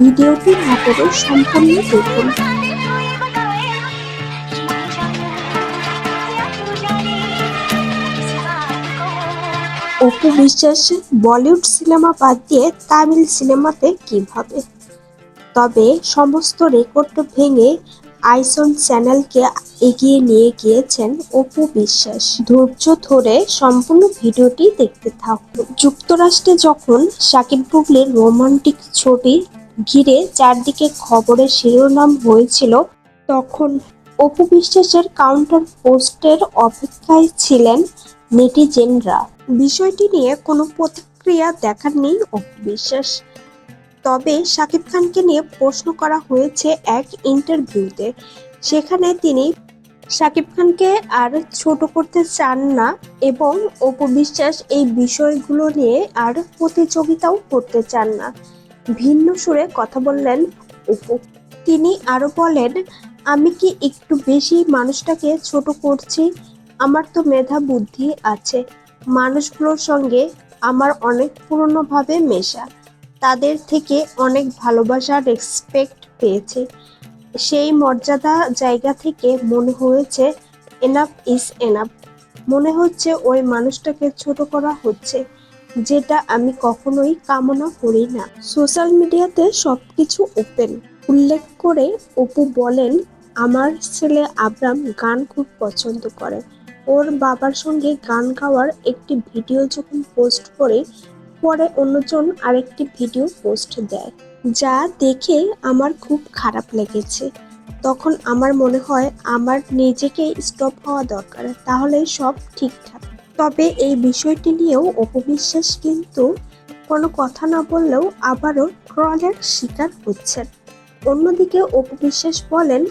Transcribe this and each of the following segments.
ভিডিওটি না করে সম্পূর্ণ দেখুন। অপু বিশ্বাস, বলিউড সিনেমা বাদ দিয়ে তামিল সিনেমাতে কীভাবে? তবে সমস্ত রেকর্ড ভেঙে আইসন চ্যানেলকে এগিয়ে নিয়ে গিয়েছেন অপু বিশ্বাস। ধৈর্য ধরে সম্পূর্ণ ভিডিওটি দেখতে থাকুন। যুক্তরাষ্ট্রে যখন সাকিব বুবলির রোমান্টিক ছবি ঘিরে চারদিকে খবরের শিরোনাম হয়েছিল, তখন অপু বিশ্বাসের কাউন্টার পোস্টের অপেক্ষায় ছিলেন নেটিজেনরা। বিষয়টি নিয়ে কোনো প্রতিক্রিয়া দেখাননি অপু বিশ্বাস। তবে শাকিব খানকে নিয়ে প্রশ্ন করা হয়েছে এক ইন্টারভিউতে সেখানে তিনি শাকিব খানকে আর ছোট করতে চান না এবং অপু বিশ্বাস এই বিষয়গুলো নিয়ে আর প্রতিযোগিতাও করতে চান না। ভিন্ন সুরে কথা বললেন অপু। তিনি আরও বলেন, আমি কি একটু বেশি মানুষটাকে ছোট করছি? আমার তো মেধা বুদ্ধি আছে। মানুষগুলোর সঙ্গে আমার অনেক পুরনোভাবে মেশা। তাদের থেকে অনেক ভালোবাসা রেসপেক্ট পেয়েছে। সেই মর্যাদা জায়গা থেকে মনে হয়েছে এনাফ ইজ এনাফ মনে হচ্ছে ওই মানুষটাকে ছোট করা হচ্ছে। যেটা আমি কখনোই কামনা করি না। সোশ্যাল মিডিয়াতে সবকিছু ওপেন। উল্লেখ করে অপু বলেন, আমার ছেলে আব্রাম গান খুব পছন্দ করে। ওর বাবার সঙ্গে গান গাওয়ার একটি ভিডিও যখন পোস্ট করে, পরে অন্যজন আরেকটি ভিডিও পোস্ট দেয়, যা দেখে আমার খুব খারাপ লেগেছে। তখন আমার মনে হয়, আমার নিজেকে স্টপ হওয়া দরকার। তাহলে সব ঠিকঠাক তবে এই বিষয়টি নিয়েও অপবিশ্বাস কিন্তু কোনো কথা না বললেও আবারও ট্রলের শিকার হচ্ছেন। অন্যদিকে অপবিশ্বাস বলেন,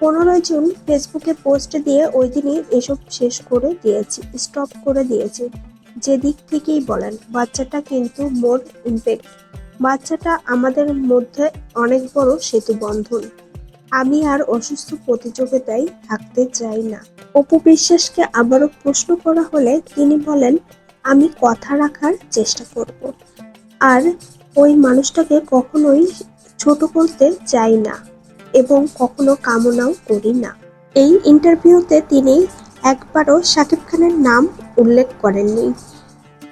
পনেরোই জুন ফেসবুকে পোস্ট দিয়ে ওই দিনই এসব শেষ করে দিয়েছি, স্টপ করে দিয়েছি। যে দিক থেকেই বলেন, বাচ্চাটা কিন্তু মোর ইম্প্যাক্ট। বাচ্চাটা আমাদের মধ্যে অনেক বড় সেতু বন্ধন আমি আর অসুস্থ প্রতিযোগিতায় থাকতে চাই না। অপু বিশ্বাসকে আবারও প্রশ্ন করা হলে তিনি বলেন, আমি কথা রাখার চেষ্টা করব। আর ওই মানুষটাকে কখনোই ছোট করতে চাই না এবং কখনো কামনাও করি না। এই ইন্টারভিউতে তিনি একবারও শাকিব খানের নাম উল্লেখ করেননি।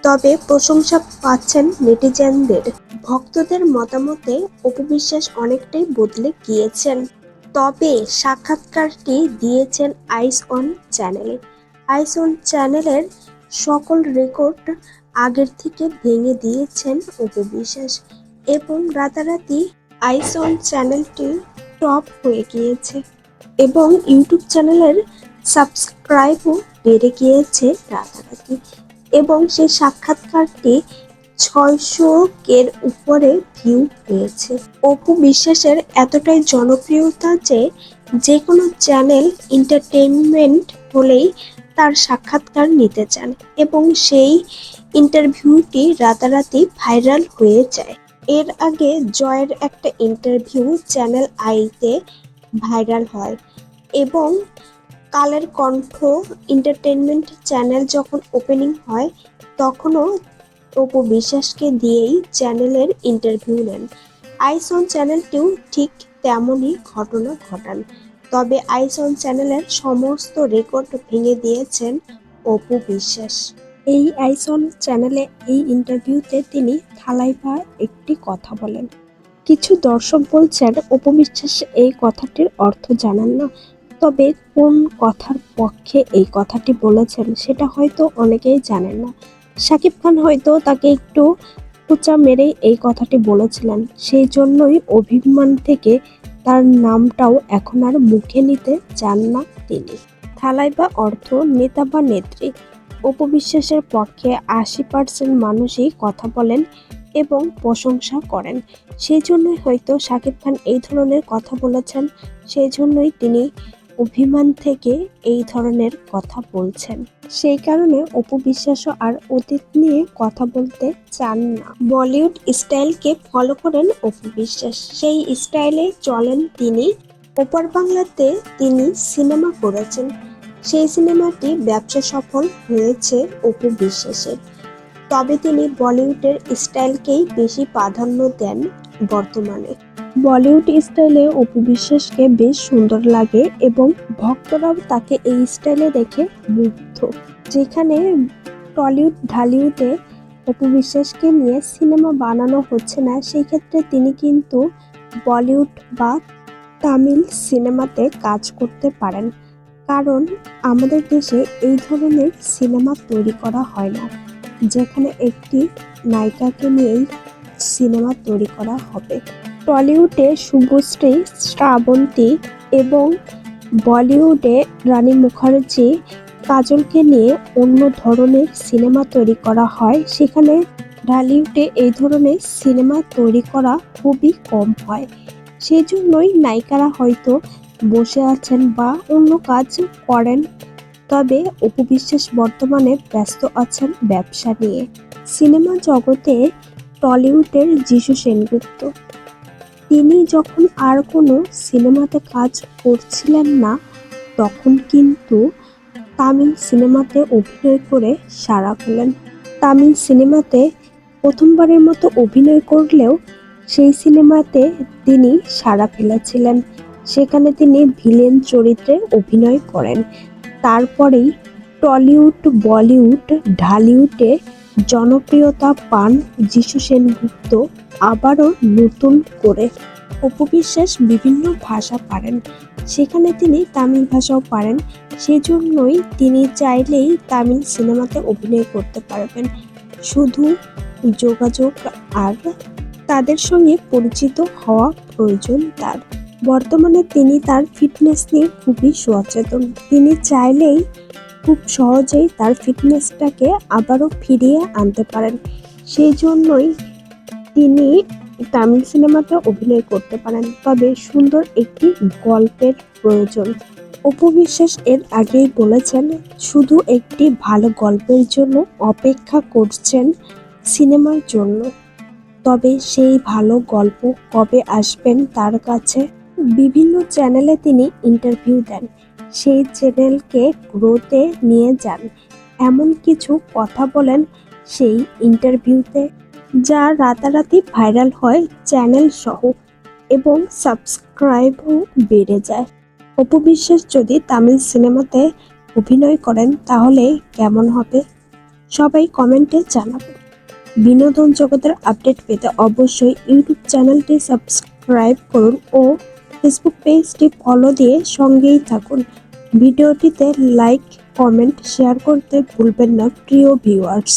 তবে প্রশংসা পাচ্ছেন নেটিজেনদের। ভক্তদের মতামতে অপবিশ্বাস অনেকটাই বদলে গিয়েছেন। তবে সাক্ষাৎকারটি দিয়েছেন আইস অন চ্যানেলে। আইস অন চ্যানেলের সকল রেকর্ড আগের থেকে ভেঙে দিয়েছেন অপবিশ্বাস এবং রাতারাতি আইস অন চ্যানেলটি টপ হয়ে গিয়েছে এবং ইউটিউব চ্যানেলের সাবস্ক্রাইবও বেড়ে গিয়েছে রাতারাতি এবং সেই সাক্ষাৎকারটি ছয়শো এর উপরে ভিউ পেয়েছে। অপু বিশ্বাসের এতটাই জনপ্রিয়তা যে যে কোনো চ্যানেল এন্টারটেইনমেন্ট হলেই তার সাক্ষাৎকার নিতে চান এবং সেই ইন্টারভিউটি রাতারাতি ভাইরাল হয়ে যায়। এর আগে জয়ের একটা ইন্টারভিউ চ্যানেল আইতে ভাইরাল হয় এবং কালের কণ্ঠ এন্টারটেনমেন্ট চ্যানেল যখন ওপেনিং হয়, তখনও অপু বিশ্বাসকে দিয়েই চ্যানেলের ইন্টারভিউ নেন। আইসন চ্যানেলটিও ঠিক তেমনই ঘটনা ঘটান। তবে আইসন চ্যানেলের সমস্ত রেকর্ড ভেঙে দিয়েছেন অপু বিশ্বাস। এই আইসন চ্যানেলে এই ইন্টারভিউতে তিনি থালাইভা একটি কথা বলেন। কিছু দর্শক বলছেন অপবিশ্বাস এই কথাটির অর্থ জানান না। তবে কোন কথার পক্ষে এই কথাটি বলেছেন, সেটা হয়তো অনেকেই জানেন না। শাকিব খান হয়তো তাকে একটু খোঁচা মেরেই এই কথাটি বলেছিলেন। সেই জন্যই অভিমান থেকে তার নামটাও এখন আর মুখে নিতে চান না তিনি। থালাই বা অর্থ, নেতা বা নেত্রী, অপবিশ্বাসের পক্ষে আশি পার্সেন্ট মানুষই কথা বলেন এবং প্রশংসা করেন। সেই জন্যই হয়তো শাকিব খান এই ধরনের কথা বলেছেন, সেই জন্যই তিনি অভিমান থেকে এই ধরনের কথা বলছেন। সেই কারণে অপু বিশ্বাসও আর অতীত নিয়ে কথা বলতে চান না। বলিউড স্টাইলকে ফলো করেন অপু বিশ্বাস। সেই স্টাইলে চলেন তিনি। ওপার বাংলাতে তিনি সিনেমা করেছেন। সেই সিনেমাটি ব্যবসা সফল হয়েছে অপু বিশ্বাসের। তবে তিনি বলিউডের স্টাইলকেই বেশি প্রাধান্য দেন বর্তমানে। বলিউড স্টাইলে অপু বিশ্বাসকে বেশ সুন্দর লাগে এবং ভক্তরাও তাকে এই স্টাইলে দেখে মুগ্ধ। যেখানে টলিউড, ঢালিউডে অপু বিশ্বাসকে নিয়ে সিনেমা বানানো হচ্ছে না, সেই ক্ষেত্রে তিনি কিন্তু বলিউড বা তামিল সিনেমাতে কাজ করতে পারেন। কারণ আমাদের দেশে এই ধরনের সিনেমা তৈরি করা হয় না, যেখানে একটি নায়িকাকে নিয়েই সিনেমা তৈরি করা হবে। টলিউডে শুভশ্রী, শ্রাবন্তী এবং বলিউডে রানী মুখার্জি কাজলকে নিয়ে অন্য ধরনের সিনেমা তৈরি করা হয়। সেখানে ঢালিউডে এই ধরনের সিনেমা তৈরি করা খুবই কম হয়। সেই জন্যই নায়িকারা হয়তো বসে আছেন বা অন্য কাজ করেন, তবে অপু বিশ্বাস বর্তমানে ব্যস্ত আছেন ব্যবসা নিয়ে। সিনেমা জগতে টলিউডের যিশু সেনগুপ্ত। তিনি যখন আর কোনো সিনেমাতে কাজ করছিলেন না, তখন কিন্তু তামিল সিনেমাতে অভিনয় করে সাড়া পেলেন। তামিল সিনেমাতে প্রথমবারের মতো অভিনয় করলেও সেই সিনেমাতে তিনি সাড়া ফেলেছিলেন। সেখানে তিনি ভিলেন চরিত্রে অভিনয় করেন। তারপরেই টলিউড, বলিউড, ঢালিউডে জনপ্রিয়তা পান যিশু সেনগুপ্ত, আবারও নতুন করে অপু বিশ্বাস বিভিন্ন ভাষা পারেন। সেখানে তিনি তামিল ভাষাও পারেন, সেজন্যই তিনি চাইলেই তামিল সিনেমাতে অভিনয় করতে পারবেন। শুধু যোগাযোগ আর তাদের সঙ্গে পরিচিত হওয়া প্রয়োজন তার। বর্তমানে তিনি তার ফিটনেস নিয়ে খুবই সচেতন। তিনি চাইলেই খুব সহজেই তার ফিটনেসটাকে আবারও ফিরিয়ে আনতে পারেন। সেই জন্যই তিনি তামিল সিনেমাতে অভিনয় করতে পারেন। তবে সুন্দর একটি গল্পের প্রয়োজন। অপু বিশ্বাস এর আগেই বলেছেন, শুধু একটি ভালো গল্পের জন্য অপেক্ষা করছেন সিনেমার জন্য। তবে সেই ভালো গল্প কবে আসবেন তার কাছে বিভিন্ন চ্যানেলে তিনি ইন্টারভিউ দেন। সেই চ্যানেলকে গ্রোতে নিয়ে যান। এমন কিছু কথা বলেন সেই ইন্টারভিউতে, যা রাতারাতি ভাইরাল হয় চ্যানেল সহ এবং সাবস্ক্রাইবও বেড়ে যায়। অপু বিশ্বাস যদি তামিল সিনেমাতে অভিনয় করেন, তাহলে কেমন হবে? সবাই কমেন্টে জানাবেন। বিনোদন জগতের আপডেট পেতে অবশ্যই ইউটিউব চ্যানেলটি সাবস্ক্রাইব করুন ও ফেসবুক পেজটি ফলো দিয়ে সঙ্গেই থাকুন। ভিডিওটিতে লাইক কমেন্ট শেয়ার করতে ভুলবেন না, প্রিয় ভিউয়ার্স